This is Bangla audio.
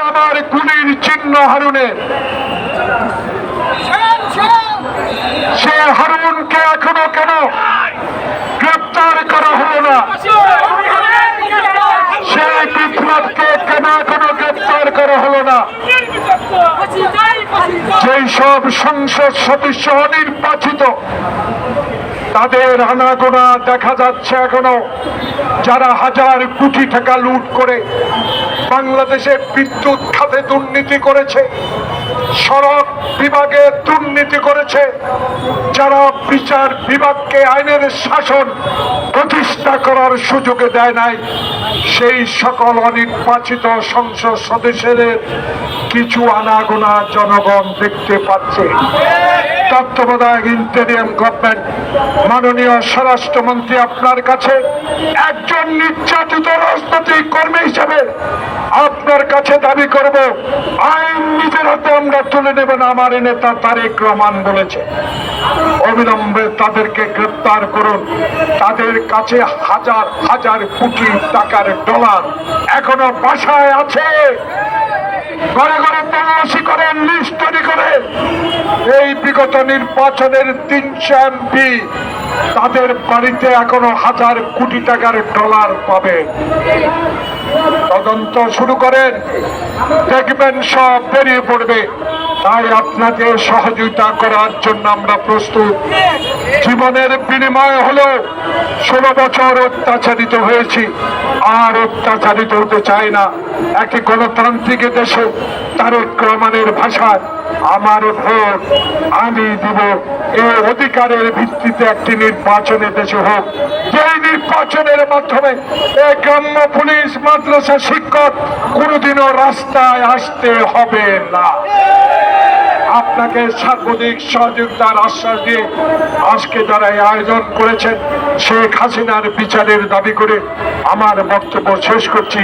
আমার গুলির চিহ্ন হারুনের সে হারুনকে এখনও কেন গ্রেপ্তার করা হলো না? সে বিপ্লবকে কেন এখনও গ্রেপ্তার করা হলো না? যেই সব সংসদ সদস্য অনির্বাচিত তাদের আনাগোনা দেখা যাচ্ছে এখনও। যারা হাজার কোটি টাকা লুট করে বাংলাদেশে বিদ্যুৎ খাতে দুর্নীতি করেছে, সড়ক বিভাগে দুর্নীতি করেছে, যারা বিচার বিভাগকে আইনের শাসন প্রতিষ্ঠা করার সুযোগে দেয় নাই, সেই সকল অনির্বাচিত সংসদ সদস্যদের কিছু আনাগোনা জনগণ দেখতে পাচ্ছে। তত্ত্বাবধায়ক ইন্টেরিয়াম গভর্নমেন্ট, মাননীয় স্বরাষ্ট্রমন্ত্রী আপনার কাছে একজন নির্যাতিত রাজনৈতিক কর্মী হিসেবে আপনার কাছে দাবি করব, আইন নিজের হাতে আমরা তুলে নেব না আমার নেতা তারেক রহমান বলেছে। অবিলম্বে তাদেরকে গ্রেপ্তার করুন। তাদের কাছে হাজার হাজার কোটি টাকার ডলার এখনও বাসায় আছে। ঘরে ঘরে তল্লাশি করেন লিস্ট তৈরি করে। এই বিগত নির্বাচনের তিনশো এমপি তাদের বাড়িতে এখনও হাজার কোটি টাকার ডলার পাবে। তদন্ত শুরু করেন। দেখবেন সব বেরিয়ে পড়বে। তাই আপনাকে সহযোগিতা করার জন্য আমরা প্রস্তুত। জীবনের বিনিময় হলেও ষোলো বছর অত্যাচারিত হয়েছি। আর অত্যাচারিত হতে চাই না। একটি গণতান্ত্রিক দেশে তারেক রহমানের ভাষায় আমার ভোট, আমি দিব। এই অধিকারের ভিত্তিতে একটি নির্বাচনে দেশে হোক। যেই নির্বাচনের মাধ্যমে এই গ্রাম্য পুলিশ, মাদ্রাসা শিক্ষক কোনোদিনও রাস্তায় আসতে হবে না। আপনাকে সার্বদিক সহযোগিতার আশ্বাস দিয়ে আজকে যারা এই আয়োজন করেছেন, শেখ হাসিনার বিচারের দাবি করে আমার বক্তব্য শেষ করছি।